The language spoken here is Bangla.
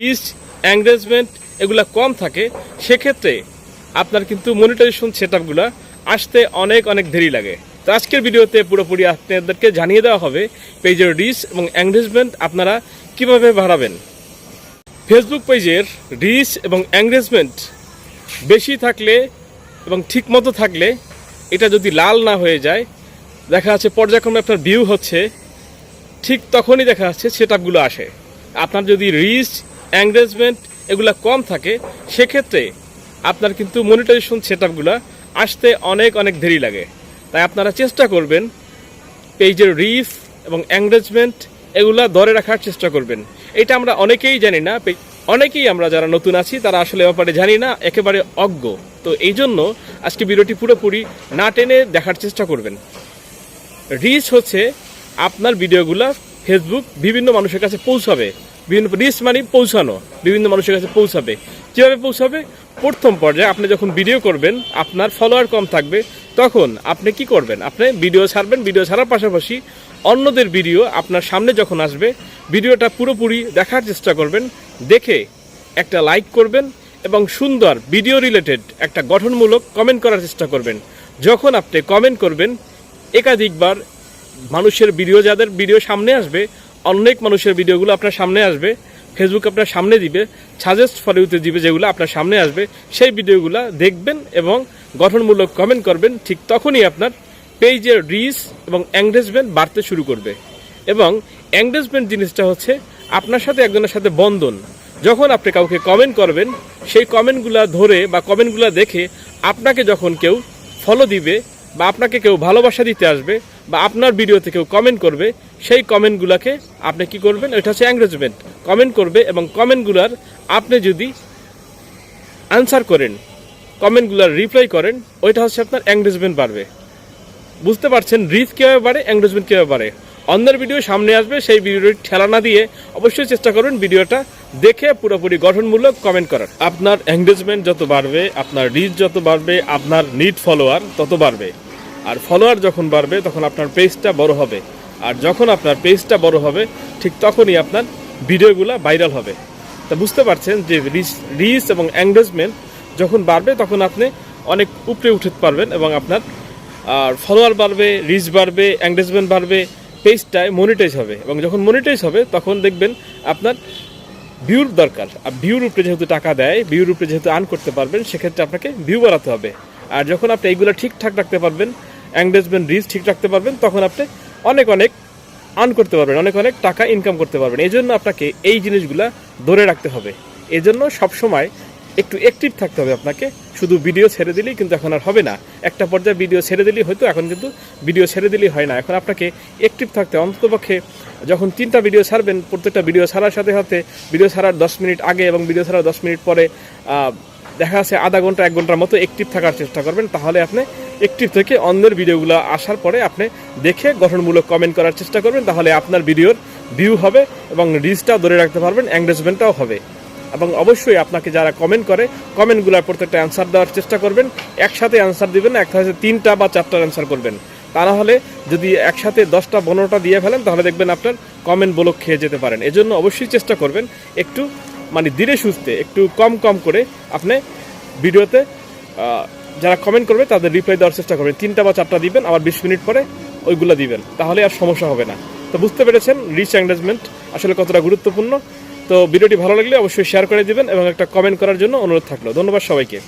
রিচ এঙ্গেজমেন্ট এগুলা কম থাকে, সেক্ষেত্রে আপনার কিন্তু মনিটাইজেশন সেট আসতে অনেক অনেক দেরি লাগে। তো আজকের ভিডিওতে পুরোপুরি আপনাদেরকে জানিয়ে দেওয়া হবে পেজের রিচ এবং এঙ্গেজমেন্ট আপনারা কীভাবে বাড়াবেন। ফেসবুক পেজের রিচ এবং এঙ্গেজমেন্ট বেশি থাকলে এবং ঠিকমতো থাকলে এটা যদি লাল না হয়ে যায়, দেখা যাচ্ছে পর্যায়ক্রমে আপনার ভিউ হচ্ছে, ঠিক তখনই দেখা যাচ্ছে সেট আসে। আপনার যদি রিচ এঙ্গেজমেন্ট এগুলো কম থাকে, সেক্ষেত্রে আপনার কিন্তু মনিটাইজেশন সেট আসতে অনেক অনেক দেরি লাগে। তাই আপনারা চেষ্টা করবেন পেজের রিচ এবং এঙ্গেজমেন্ট এগুলা ধরে রাখার চেষ্টা করবেন। এটা আমরা অনেকেই জানি না অনেকেই আমরা যারা নতুন আছি, তারা আসলে ব্যাপারে জানি না, একেবারে অজ্ঞ। তো এই জন্য আজকে ভিডিওটি পুরোপুরি না টেনে দেখার চেষ্টা করবেন। রিচ হচ্ছে আপনার ভিডিওগুলো ফেসবুক বিভিন্ন মানুষের কাছে পৌঁছাবে। বিভিন্ন রিচ মানে পৌঁছানো, বিভিন্ন মানুষের কাছে পৌঁছাবে। কীভাবে পৌঁছাবে? প্রথম পর্যায়ে আপনি যখন ভিডিও করবেন, আপনার ফলোয়ার কম থাকবে, তখন আপনি কি করবেন? আপনি ভিডিও ছাড়বেন ভিডিও ছাড়ার পাশাপাশি অন্যদের ভিডিও আপনার সামনে যখন আসবে ভিডিওটা পুরোপুরি দেখার চেষ্টা করবেন, দেখে একটা লাইক করবেন এবং সুন্দর ভিডিও রিলেটেড একটা গঠনমূলক কমেন্ট করার চেষ্টা করবেন। যখন আপনি কমেন্ট করবেন, একাধিকবার মানুষের ভিডিও যাদের ভিডিও সামনে আসবে অনেক মানুষের ভিডিওগুলো আপনার সামনে আসবে। ফেসবুক আপনার সামনে দিবে সাজেস্ট ফলোতে দিবে যেগুলো আপনার সামনে আসবে। সেই ভিডিওগুলো দেখবেন এবং গঠনমূলক কমেন্ট করবেন। ঠিক তখনই আপনার পেজের রিচ এবং এঙ্গেজমেন্ট বাড়তে শুরু করবে। এবং এঙ্গেজমেন্ট জিনিসটা হচ্ছে আপনার সাথে একজনের সাথে বন্ধন। যখন আপনি কাউকে কমেন্ট করবেন, সেই কমেন্টগুলো ধরে বা কমেন্টগুলো দেখে আপনাকে যখন কেউ ফলো দিবে বা আপনাকে কেউ ভালোবাসা দিতে আসবে বা আপনার ভিডিওতে কেউ কমেন্ট করবে, সেই কমেন্টগুলোকে আপনি কি করবেন? এটা হচ্ছে এঙ্গেজমেন্ট কমেন্ট করবে এবং কমেন্টগুলার আপনি যদি আনসার করেন কমেন্টগুলার রিপ্লাই করেন, ওইটা হচ্ছে আপনার এঙ্গেজমেন্ট বাড়বে। বুঝতে পারছেন? রিচ কীভাবে বাড়ে? এঙ্গেজমেন্ট কীভাবে বাড়ে? অন্যের ভিডিও সামনে আসবে, সেই ভিডিওটি ঠেলা না দিয়ে অবশ্যই চেষ্টা করবেন ভিডিওটা দেখে পুরোপুরি গঠনমূলক কমেন্ট করার। আপনার এঙ্গেজমেন্ট যত বাড়বে, আপনার রিচ যত বাড়বে, আপনার নিট ফলোয়ার তত বাড়বে। আর ফলোয়ার যখন বাড়বে, তখন আপনার পেজটা বড় হবে। আর যখন আপনার পেজটা বড় হবে, ঠিক তখনই আপনার ভিডিওগুলো ভাইরাল হবে। তা বুঝতে পারছেন যে রিচ রিচ এবং এঙ্গেজমেন্ট যখন বাড়বে, তখন আপনি অনেক উপরে উঠতে পারবেন এবং আপনার, আর ফলোয়ার বাড়বে রিচ বাড়বে এঙ্গেজমেন্ট বাড়বে পেজটায় মনিটাইজ হবে। এবং যখন মনিটাইজ হবে, তখন দেখবেন আপনার ভিউর দরকার। আর ভিউর উপরে যেহেতু টাকা দেয় ভিউর উপরে যেহেতু আর্ন করতে পারবেন, সেক্ষেত্রে আপনাকে ভিউ বাড়াতে হবে। আর যখন আপনি এইগুলো ঠিকঠাক রাখতে পারবেন এঙ্গেজমেন্ট রিচ ঠিক রাখতে পারবেন, তখন আপনি অনেক অনেক আর্ন করতে পারবেন, অনেক অনেক টাকা ইনকাম করতে পারবেন। এই জন্য আপনাকে এই জিনিসগুলা ধরে রাখতে হবে। এই জন্য সবসময় একটু অ্যাক্টিভ থাকতে হবে আপনাকে। শুধু ভিডিও ছেড়ে দিলেই কিন্তু এখন আর হবে না। একটা পর্যায়ে ভিডিও ছেড়ে দিলেই হয়তো এখন কিন্তু ভিডিও ছেড়ে দিলেই হয় না। এখন আপনাকে অ্যাক্টিভ থাকতে। অন্ততপক্ষে যখন তিনটা ভিডিও ছাড়বেন, প্রত্যেকটা ভিডিও ছাড়ার সাথে সাথে ভিডিও ছাড়ার দশ মিনিট আগে এবং ভিডিও ছাড়ার দশ মিনিট পরে দেখা যাচ্ছে আধা ঘণ্টা, এক ঘণ্টার মতো অ্যাক্টিভ থাকার চেষ্টা করবেন। তাহলে আপনি অ্যাক্টিভ থেকে অন্যের ভিডিওগুলো আসার পরে আপনি দেখে গঠনমূলক কমেন্ট করার চেষ্টা করবেন, তাহলে আপনার ভিডিওর ভিউ হবে এবং রিচটাও ধরে রাখতে পারবেন এঙ্গেজমেন্টটাও হবে। এবং অবশ্যই আপনাকে যারা কমেন্ট করে কমেন্টগুলোর প্রত্যেকটা অ্যান্সার দেওয়ার চেষ্টা করবেন, একসাথে অ্যান্সার দিবেন একটা হচ্ছে তিনটা বা চারটার অ্যান্সার করবেন। তা না হলে যদি একসাথে দশটা, পনেরোটা দিয়ে ফেলেন, তাহলে দেখবেন আপনার কমেন্ট ব্লক খেয়ে যেতে পারেন। এজন্য অবশ্যই চেষ্টা করবেন একটু মানে ধীরে সুস্থে, একটু কম কম করে আপনি ভিডিওতে যারা কমেন্ট করবে, তাদের রিপ্লাই দেওয়ার চেষ্টা করবেন। তিনটা বা চারটা দিবেন, আবার বিশ মিনিট পরে ওইগুলো দিবেন। তাহলে আর সমস্যা হবে না। তো বুঝতে পেরেছেন রিচ এঙ্গেজমেন্ট আসলে কতটা গুরুত্বপূর্ণ। তো ভিডিওটি ভালো লাগলে অবশ্যই শেয়ার করে দিবেন এবং একটা কমেন্ট করার জন্য অনুরোধ থাকল। ধন্যবাদ সবাইকে।